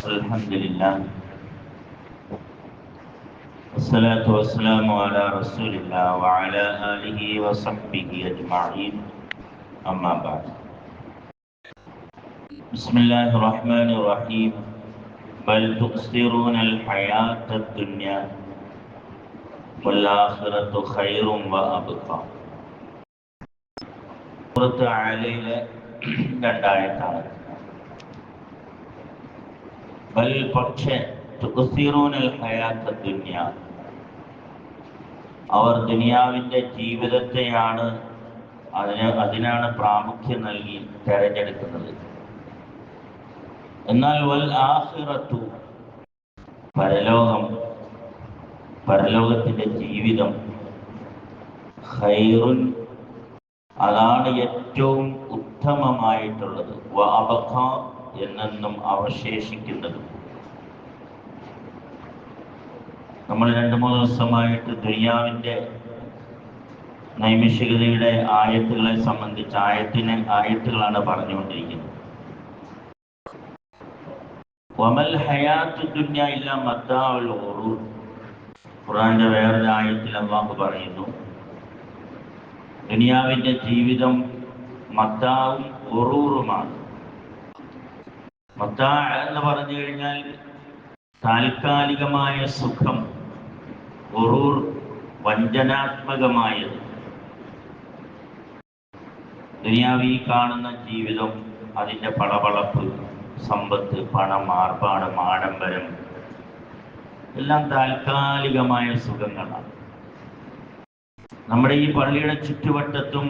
الحمد لله والصلاة والسلام على رسول الله وعلى آله وصحبه أجمعين أما بعد بسم الله الرحمن الرحيم بل تؤثرون الحياة الدنيا والآخرة خير وأبقى സൂറത്ത് ആലയിലെ രണ്ടായത്താണ് ബൽ പക്ഷേ ദുന്യ അവർ ദുനിയാവിന്റെ ജീവിതത്തെയാണ് അതിന് അതിനാണ് പ്രാമുഖ്യം നൽകി തെരഞ്ഞെടുക്കുന്നത്. എന്നാൽ വൽ ആഹിറത്തു പരലോകം പരലോകത്തിന്റെ ജീവിതം ഹൈറുൻ അതാണ് ഏറ്റവും ഉത്തമമായിട്ടുള്ളത്. എന്നെന്നും അവശേഷിക്കുന്നത്. നമ്മൾ രണ്ട് മൂന്ന് ദിവസമായിട്ട് ദുനിയാവിന്റെ നൈമിഷികതയുടെ ആയത്തുകളെ സംബന്ധിച്ച് ആയത്തിന് ആയത്തുകളാണ് പറഞ്ഞുകൊണ്ടിരിക്കുന്നത്. വമൽ ഹയാത്ത് ദുന്യ ഇല്ല ഉറൂർ ഖുറാന്റെ വേറൊരു ആയത്തിൽ അള്ളാഹു പറയുന്നു ദുനിയാവിന്റെ ജീവിതം മദ്ദാവും ഉറൂറുമാണ് എന്ന് പറഞ്ഞു കഴിഞ്ഞാൽ താൽക്കാലികമായ സുഖം ഒറൂർ വഞ്ചനാത്മകമായത്. ദുനിയാവി കാണുന്ന ജീവിതം അതിന്റെ പളപളപ്പ് സമ്പത്ത് പണം ആർഭാടം ആഡംബരം എല്ലാം താൽക്കാലികമായ സുഖങ്ങളാണ്. നമ്മുടെ ഈ പള്ളിയുടെ ചുറ്റുവട്ടത്തും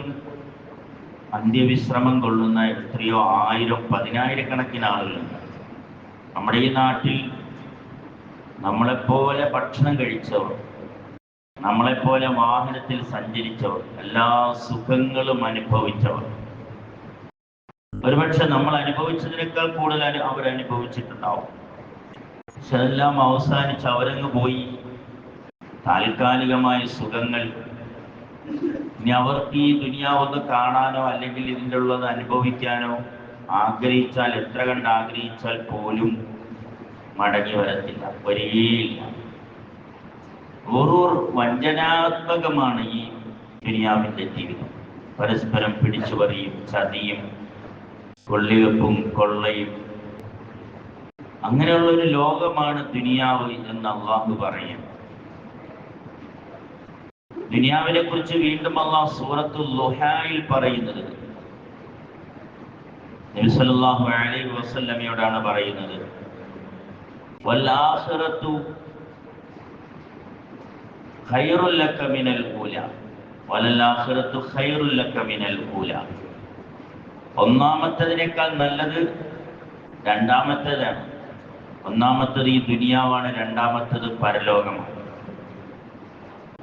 അന്ത്യവിശ്രമം കൊള്ളുന്ന എത്രയോ ആയിരം പതിനായിരക്കണക്കിന് ആളുകളുണ്ട്. നമ്മുടെ ഈ നാട്ടിൽ നമ്മളെപ്പോലെ ഭക്ഷണം കഴിച്ചവർ നമ്മളെപ്പോലെ വാഹനത്തിൽ സഞ്ചരിച്ചവർ എല്ലാ സുഖങ്ങളും അനുഭവിച്ചവർ. ഒരുപക്ഷെ നമ്മൾ അനുഭവിച്ചതിനേക്കാൾ കൂടുതൽ അവർ അനുഭവിച്ചിട്ടുണ്ടാവും. പക്ഷെ അതെല്ലാം അവസാനിച്ച് അവരങ്ങ് പോയി. താൽക്കാലികമായ സുഖങ്ങൾ ഇനി അവർക്ക് ഈ ദുനിയാവൊന്ന് കാണാനോ അല്ലെങ്കിൽ ഇതിന്റെ ഉള്ളത് അനുഭവിക്കാനോ ആഗ്രഹിച്ചാൽ എത്ര കണ്ട് ആഗ്രഹിച്ചാൽ പോലും മടങ്ങി വരത്തില്ല. വരികയില്ല ഓരോ വഞ്ചനാത്മകമാണ് ഈ ദുനിയാവിന്റെ ജീവിതം. പരസ്പരം പിടിച്ചു പറയും ചതിയും കൊള്ളിവെപ്പും കൊള്ളയും. അങ്ങനെയുള്ള ഒരു ലോകമാണ് ദുനിയാവ് എന്ന് അള്ളാഹു പറയുന്നു. ദുനിയാവിനെ കുറിച്ച് വീണ്ടും അള്ളാഹ് സൂറത്തു ലുഹായിൽ പറയുന്നത്. നബിസല്ലാഹു അലൈഹി വസല്ലമയോടാണ് പറയുന്നത്. വല്ലാഹിറത്തു ഖൈറുൽ ലക മിനൽ ഊല. വലല്ലാഹിറത്തു ഖൈറുൽ ലക മിനൽ ഊല. ഒന്നാമത്തതിനേക്കാൾ നല്ലത് രണ്ടാമത്തേതാണ്. ഒന്നാമത്തത് ഈ ദുനിയാവാണ് രണ്ടാമത്തത് പരലോകമാണ്.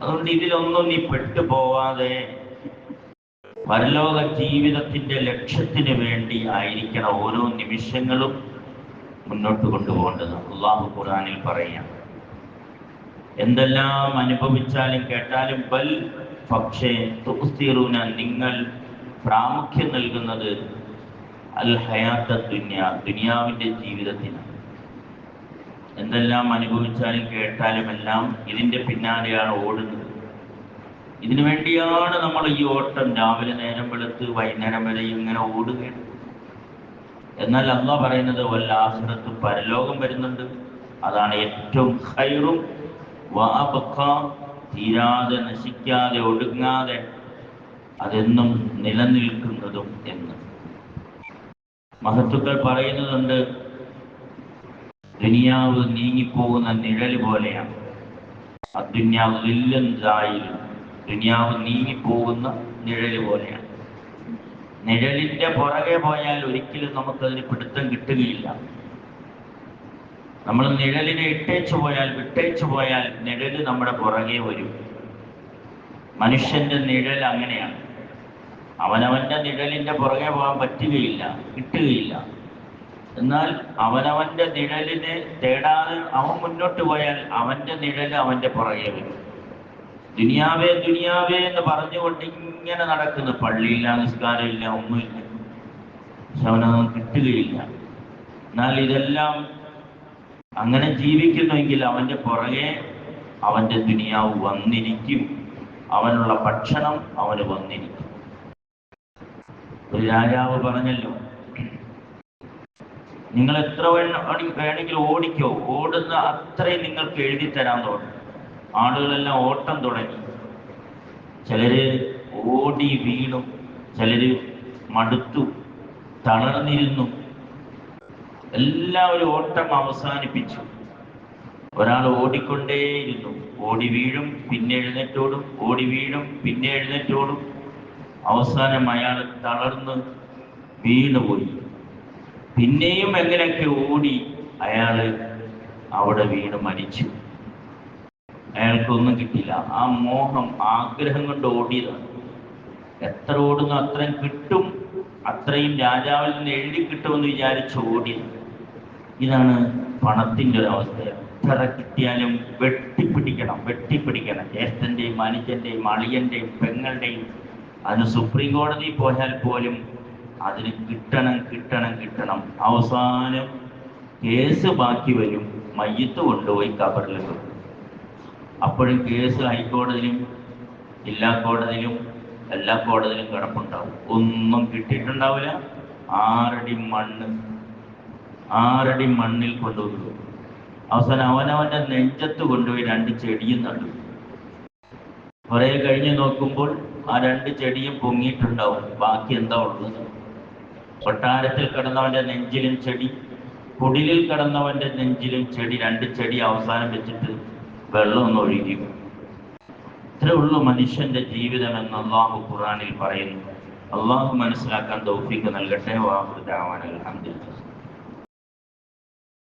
അതുകൊണ്ട് ഇതിലൊന്നും നീ പെട്ടുപോവാതെ പരലോക ജീവിതത്തിന്റെ ലക്ഷ്യത്തിന് വേണ്ടി ആയിരിക്കണം ഓരോ നിമിഷങ്ങളും മുന്നോട്ട് കൊണ്ടുപോകേണ്ടത്. അള്ളാഹു ഖുറാനിൽ പറയാം എന്തെല്ലാം അനുഭവിച്ചാലും കേട്ടാലും ബൽ പക്ഷേ തുസ്തീറൂന നിങ്ങൾ പ്രാമുഖ്യം നൽകുന്നത് അൽ ഹയാത്ത ദുനിയ ദുനിയാവിന്റെ ജീവിതത്തിനാണ്. എന്തെല്ലാം അനുഭവിച്ചാലും കേട്ടാലും എല്ലാം ഇതിന്റെ പിന്നാലെയാണ് ഓടുന്നത്. ഇതിനു വേണ്ടിയാണ് നമ്മൾ ഈ ഓട്ടം രാവിലെ നേരം വെളുത്ത് വൈകുന്നേരം വരെ ഇങ്ങനെ ഓടുകയാണ്. എന്നാൽ അല്ല പറയുന്നത് വല്ലാസുരത്ത് പരലോകം വരുന്നുണ്ട്. അതാണ് ഏറ്റവും ഹൈറും തീരാതെ നശിക്കാതെ ഒടുങ്ങാതെ അതെന്നും നിലനിൽക്കുന്നതും എന്ന്. മഹത്തുക്കൾ പറയുന്നതുണ്ട് ദുനിയാവ് നീങ്ങിപ്പോകുന്ന നിഴൽ പോലെയാണ്. അദുന്യാവ് ലില്ലന്തായാലും ദുനിയാവ് നീങ്ങിപ്പോകുന്ന നിഴൽ പോലെയാണ്. നിഴലിന്റെ പുറകെ പോയാൽ ഒരിക്കലും നമുക്കതിന് പിടുത്തം കിട്ടുകയില്ല. നമ്മൾ നിഴലിനെ ഇട്ടേച്ചു പോയാൽ വിട്ടേച്ചു പോയാൽ നിഴൽ നമ്മുടെ പുറകെ വരും. മനുഷ്യന്റെ നിഴൽ അങ്ങനെയാണ്. അവനവന്റെ നിഴലിന്റെ പുറകെ പോകാൻ പറ്റുകയില്ല കിട്ടുകയില്ല. എന്നാൽ അവനവന്റെ നിഴലിനെ തേടാതെ അവൻ മുന്നോട്ട് പോയാൽ അവന്റെ നിഴൽ അവന്റെ പുറകെ വരും. ദുനിയാവേ ദുനിയാവേ എന്ന് പറഞ്ഞുകൊണ്ട് ഇങ്ങനെ നടക്കുന്നു. പള്ളിയില്ല നിസ്കാരമില്ല ഒന്നുമില്ല. പക്ഷെ അവനൊന്നും കിട്ടുകയില്ല. എന്നാൽ ഇതെല്ലാം അങ്ങനെ ജീവിക്കുന്നുവെങ്കിൽ അവന്റെ പുറകെ അവന്റെ ദുനിയാവ് വന്നിരിക്കും. അവനുള്ള ഭക്ഷണം അവന് വന്നിരിക്കും. ഒരു രാജാവ് പറഞ്ഞല്ലോ നിങ്ങൾ എത്ര വേണ- വേണമെങ്കിൽ ഓടിക്കോ. ഓടുന്ന അത്രയും നിങ്ങൾക്ക് എഴുതി തരാൻ തുടങ്ങി ആളുകളെല്ലാം ഓട്ടം തുടങ്ങി. ചിലര് ഓടി വീണു. ചിലര് മടുത്തു. തളർന്നിരുന്നു. എല്ലാവരും ഓട്ടം അവസാനിപ്പിച്ചു. ഒരാൾ ഓടിക്കൊണ്ടേയിരുന്നു. ഓടി വീഴും പിന്നെ എഴുന്നേറ്റോടും. ഓടി വീഴും പിന്നെ എഴുന്നേറ്റോടും. അവസാനം അയാൾ തളർന്ന് വീണുപോയി. പിന്നെയും എങ്ങനെയൊക്കെ ഓടി അയാൾ അവിടെ വീണ് മരിച്ചു. അയാൾക്കൊന്നും കിട്ടില്ല ആ മോഹം ആഗ്രഹം കൊണ്ട് ഓടിയതാണ്. എത്ര ഓടുന്നു അത്രയും കിട്ടും അത്രയും രാജാവിൽ നിന്ന് എഴുതി കിട്ടുമെന്ന് വിചാരിച്ച് ഓടി ഇതാണ് പണത്തിന്റെ ഒരു അവസ്ഥ. എത്ര കിട്ടിയാലും വെട്ടിപ്പിടിക്കണം വെട്ടിപ്പിടിക്കണം. ജ്യേഷ്ഠന്റെയും മനുഷ്യന്റെയും അളിയന്റെയും പെങ്ങളുടെയും. അതിന് സുപ്രീം കോടതി പോയാൽ പോലും അതിന് കിട്ടണം കിട്ടണം കിട്ടണം. അവസാനം കേസ് ബാക്കി വരും. മയ്യത്ത് കൊണ്ടുപോയി കബറിൽ വെക്കും അപ്പോഴും കേസ് ഹൈക്കോടതിയിലും ജില്ലാ കോടതിയിലും എല്ലാ കോടതിയിലും കിടപ്പുണ്ടാവും. ഒന്നും കിട്ടിയിട്ടുണ്ടാവില്ല. ആറടി മണ്ണ് ആറടി മണ്ണിൽ കൊണ്ടുപോയി അവസാനം അവനവന്റെ നെഞ്ചത്ത് കൊണ്ടുപോയി രണ്ട് ചെടിയും നട്ടു. കുറെ കഴിഞ്ഞ് നോക്കുമ്പോൾ ആ രണ്ട് ചെടിയും പൊങ്ങിയിട്ടുണ്ടാവും. ബാക്കി എന്താ ഉള്ളത് കൊട്ടാരത്തിൽ കിടന്നവന്റെ നെഞ്ചിലും ചെടി കുടിലിൽ കിടന്നവന്റെ നെഞ്ചിലും ചെടി രണ്ട് ചെടി അവസാനം വെച്ചിട്ട് വെള്ളം ഒന്ന് ഒഴുകി. ഇത്രേ ഉള്ളൂ മനുഷ്യന്റെ ജീവിതം എന്ന് അള്ളാഹു ഖുറാനിൽ പറയുന്നു. അള്ളാഹു മനസ്സിലാക്കാൻ തൗഫീക്ക് നൽകട്ടെ. വാഹുദാവാൻ അലഹമില്ല